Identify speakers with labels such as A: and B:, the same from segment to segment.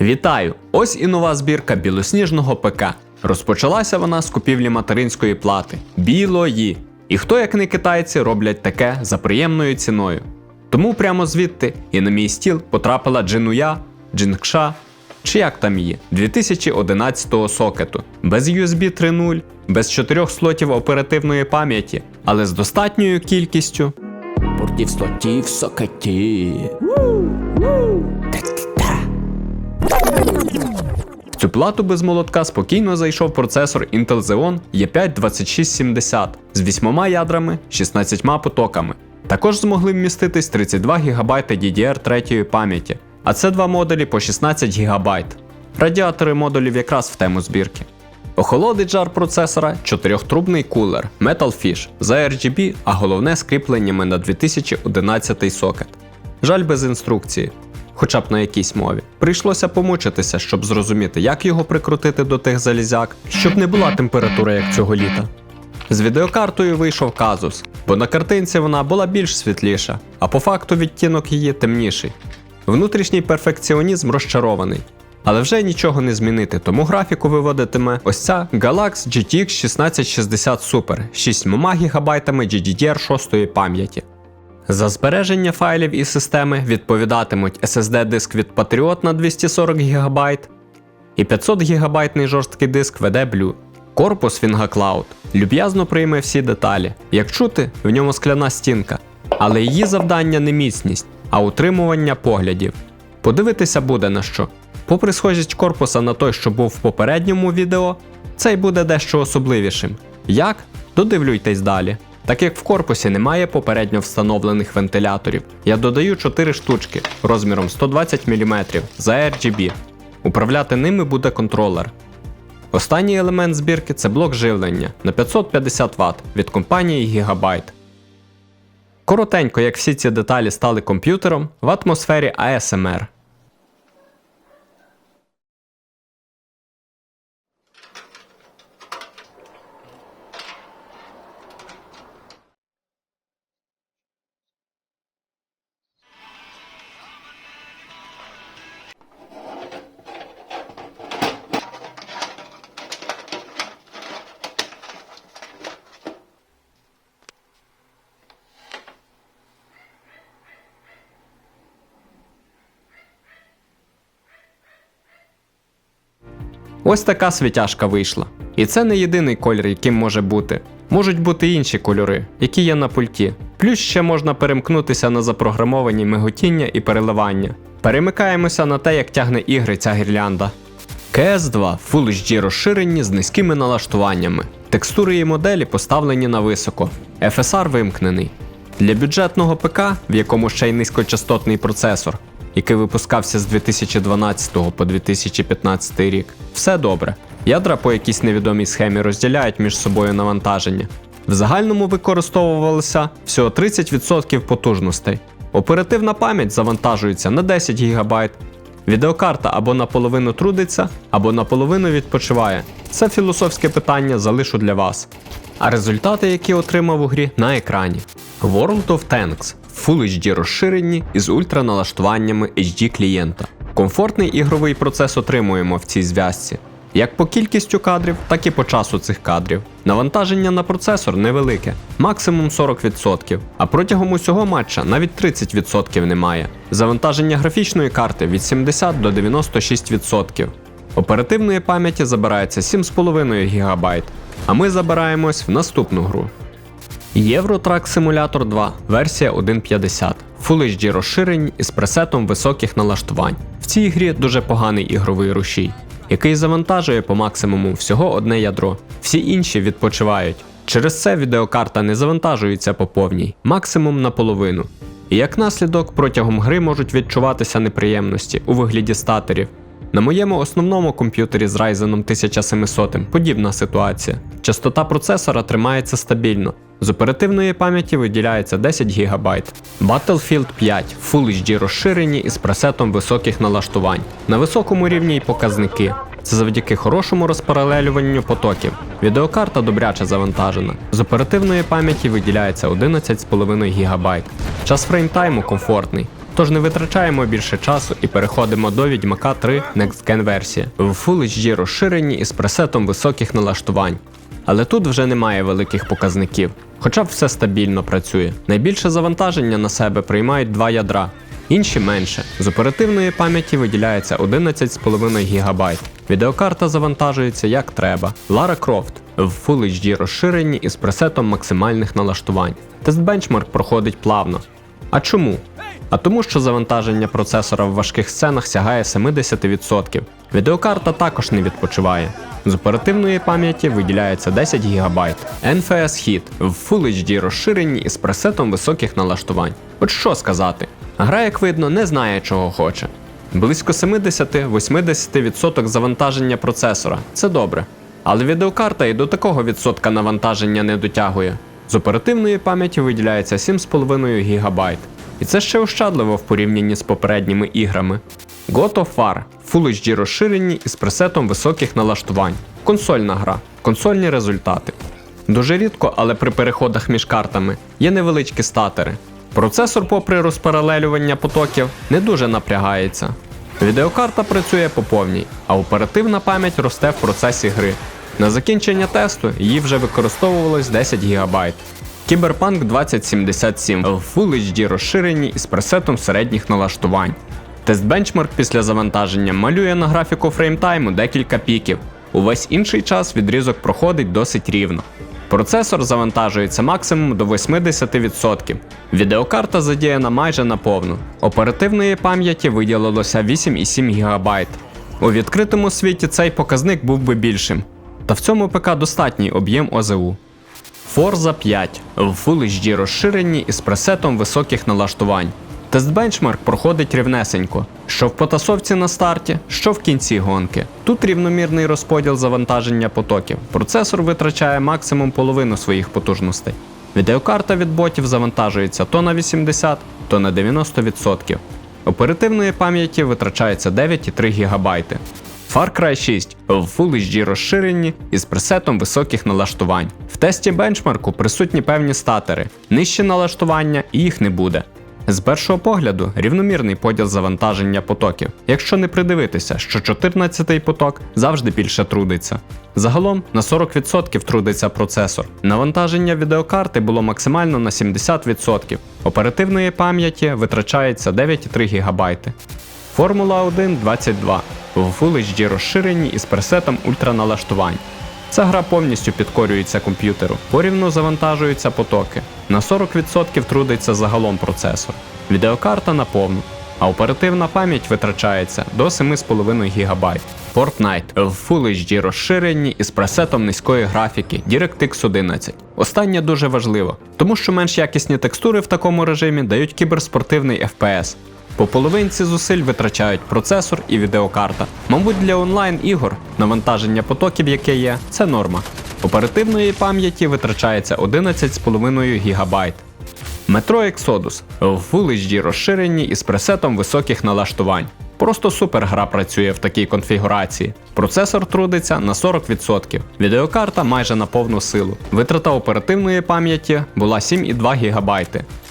A: Вітаю! Ось і нова збірка білосніжного ПК. Розпочалася вона з купівлі материнської плати білої. І хто, як не китайці, роблять таке за приємною ціною. Тому прямо звідти і на мій стіл потрапила Джинуя, Джинкша, чи як там її, 2011 сокету, без USB 3.0, без 4 слотів оперативної пам'яті, але з достатньою кількістю
B: Портів слотів в сокеті.
A: В цю плату без молотка спокійно зайшов процесор Intel Xeon E5 2670 з 8 ядрами, 16 потоками. Також змогли вміститись 32 ГБ DDR3 пам'яті, а це два модулі по 16 ГБ. Радіатори модулів якраз в тему збірки. Охолодить жар процесора чотирьохтрубний кулер Metal Fish за RGB, а головне з кріпленнями на 2011 сокет. Жаль без інструкції, хоча б на якійсь мові. Прийшлося помучитися, щоб зрозуміти, як його прикрутити до тих залізяк, щоб не була температура як цього літа. З відеокартою вийшов казус, бо на картинці вона була більш світліша, а по факту відтінок її темніший. Внутрішній перфекціонізм розчарований. Але вже нічого не змінити, тому графіку виводитиме ось ця Galax GTX 1660 Super з 6 ГБ GDDR6 пам'яті. За збереження файлів і системи відповідатимуть SSD-диск від Patriot на 240 ГБ і 500 ГБ жорсткий диск VD Blue. Корпус FingaCloud люб'язно прийме всі деталі. Як чути, в ньому скляна стінка, але її завдання не міцність, а утримування поглядів. Подивитися буде на що. Попри схожість корпуса на той, що був в попередньому відео, цей буде дещо особливішим. Як? Додивлюйтесь далі. Так як в корпусі немає попередньо встановлених вентиляторів, я додаю 4 штучки розміром 120 мм за RGB. Управляти ними буде контролер. Останній елемент збірки це блок живлення на 550 Вт від компанії Gigabyte. Коротенько, як всі ці деталі стали комп'ютером в атмосфері ASMR. Ось така світяшка вийшла. І це не єдиний колір, яким може бути. Можуть бути інші кольори, які є на пульті. Плюс ще можна перемкнутися на запрограмовані миготіння і переливання. Перемикаємося на те, як тягне ігри ця гірлянда. CS2 Full HD розширені з низькими налаштуваннями. Текстури її моделі поставлені на високо. FSR вимкнений. Для бюджетного ПК, в якому ще й низькочастотний процесор, який випускався з 2012 по 2015 рік, все добре. Ядра по якійсь невідомій схемі розділяють між собою навантаження. В загальному використовувалося всього 30% потужностей. Оперативна пам'ять завантажується на 10 ГБ. Відеокарта або наполовину трудиться, або наполовину відпочиває. Це філософське питання залишу для вас. А результати, які отримав у грі, на екрані. World of Tanks Full HD розширені із ультраналаштуваннями HD клієнта. Комфортний ігровий процес отримуємо в цій зв'язці. Як по кількістю кадрів, так і по часу цих кадрів. Навантаження на процесор невелике, максимум 40%, а протягом усього матча навіть 30% немає. Завантаження графічної карти від 70 до 96%. Оперативної пам'яті забирається 7,5 ГБ, а ми забираємось в наступну гру. Євротрак Simulator 2, версія 1.50. Full HD розширень із пресетом високих налаштувань. В цій грі дуже поганий ігровий рушій, який завантажує по максимуму всього одне ядро. Всі інші відпочивають. Через це відеокарта не завантажується по повній, максимум наполовину. І як наслідок протягом гри можуть відчуватися неприємності у вигляді статорів. На моєму основному комп'ютері з Ryzen 1700 подібна ситуація. Частота процесора тримається стабільно. З оперативної пам'яті виділяється 10 ГБ. Battlefield 5 Full HD розширені із пресетом високих налаштувань. На високому рівні й показники. Це завдяки хорошому розпаралелюванню потоків. Відеокарта добряче завантажена. З оперативної пам'яті виділяється 11,5 ГБ. Час фреймтайму комфортний. Тож не витрачаємо більше часу і переходимо до Відьмака 3 Next Gen версії в Full HD розширенні із пресетом високих налаштувань. Але тут вже немає великих показників, хоча б все стабільно працює. Найбільше завантаження на себе приймають два ядра, інші менше. З оперативної пам'яті виділяється 11,5 ГБ. Відеокарта завантажується як треба. Lara Croft в Full HD розширенні із пресетом максимальних налаштувань. Тест бенчмарк проходить плавно. А чому? А тому, що завантаження процесора в важких сценах сягає 70%. Відеокарта також не відпочиває. З оперативної пам'яті виділяється 10 ГБ. NFS Hit в Full HD розширенні із пресетом високих налаштувань. От що сказати? Гра, як видно, не знає, чого хоче. Близько 70-80% завантаження процесора це добре. Але відеокарта і до такого відсотка навантаження не дотягує. З оперативної пам'яті виділяється 7,5 ГБ. І це ще ощадливо в порівнянні з попередніми іграми. God of War Full HD розширені із пресетом високих налаштувань. Консольна гра, консольні результати. Дуже рідко, але при переходах між картами є невеличкі статери. Процесор, попри розпаралелювання потоків, не дуже напрягається. Відеокарта працює по повній, а оперативна пам'ять росте в процесі гри. На закінчення тесту її вже використовувалось 10 ГБ. Кіберпанк 2077 в Full HD розширенні із пресетом середніх налаштувань. Тест бенчмарк після завантаження малює на графіку фреймтайму декілька піків. Увесь інший час відрізок проходить досить рівно. Процесор завантажується максимум до 80%. Відеокарта задіяна майже на повну. Оперативної пам'яті виділилося 8,7 ГБ. У відкритому світі цей показник був би більшим. Та в цьому ПК достатній об'єм ОЗУ. Forza 5 в Full HD розширенні із пресетом високих налаштувань. Тест бенчмарк проходить рівнесенько, що в потасовці на старті, що в кінці гонки. Тут рівномірний розподіл завантаження потоків. Процесор витрачає максимум половину своїх потужностей. Відеокарта від ботів завантажується то на 80, то на 90%. Оперативної пам'яті витрачається 9,3 ГБ. Far Cry 6 в Full HD розширенні із пресетом високих налаштувань. В тесті бенчмарку присутні певні статери, нижче налаштування і їх не буде. З першого погляду рівномірний поділ завантаження потоків, якщо не придивитися, що 14-й поток завжди більше трудиться. Загалом на 40% трудиться процесор. Навантаження відеокарти було максимально на 70%. Оперативної пам'яті витрачається 9,3 ГБ. Формула 1 22 в Full HD розширенні із пресетом ультраналаштувань. Ця гра повністю підкорюється комп'ютеру, порівну завантажуються потоки. На 40% трудиться загалом процесор. Відеокарта на повну, а оперативна пам'ять витрачається до 7,5 ГБ. Fortnite в Full HD розширенні із пресетом низької графіки DirectX 11. Останнє дуже важливо, тому що менш якісні текстури в такому режимі дають кіберспортивний FPS. По половинці зусиль витрачають процесор і відеокарта. Мабуть, для онлайн ігор навантаження потоків, яке є, це норма. Оперативної пам'яті витрачається 11,5 ГБ. Metro Exodus в Full HD розширенні із пресетом високих налаштувань. Просто супер гра працює в такій конфігурації. Процесор трудиться на 40%, відеокарта майже на повну силу. Витрата оперативної пам'яті була 7,2 ГБ.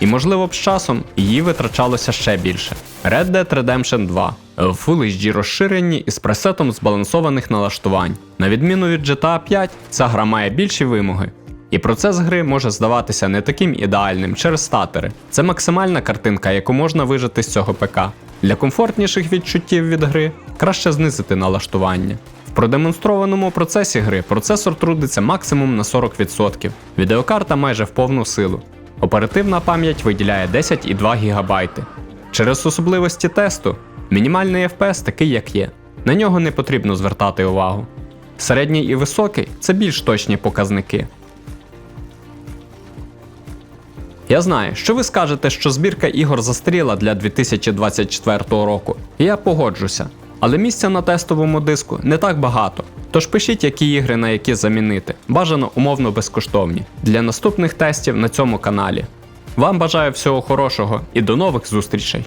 A: І можливо б з часом її витрачалося ще більше. Red Dead Redemption 2 в Full HD розширенні із пресетом збалансованих налаштувань. На відміну від GTA 5, ця гра має більші вимоги. І процес гри може здаватися не таким ідеальним через статери. Це максимальна картинка, яку можна вижити з цього ПК. Для комфортніших відчуттів від гри краще знизити налаштування. В продемонстрованому процесі гри процесор трудиться максимум на 40%, відеокарта майже в повну силу. Оперативна пам'ять виділяє 10,2 ГБ. Через особливості тесту мінімальний FPS такий, як є. На нього не потрібно звертати увагу. Середній і високий це більш точні показники. Я знаю, що ви скажете, що збірка ігор застріла для 2024 року, і я погоджуся. Але місця на тестовому диску не так багато. Тож пишіть, які ігри на які замінити, бажано умовно безкоштовні, для наступних тестів на цьому каналі. Вам бажаю всього хорошого і до нових зустрічей!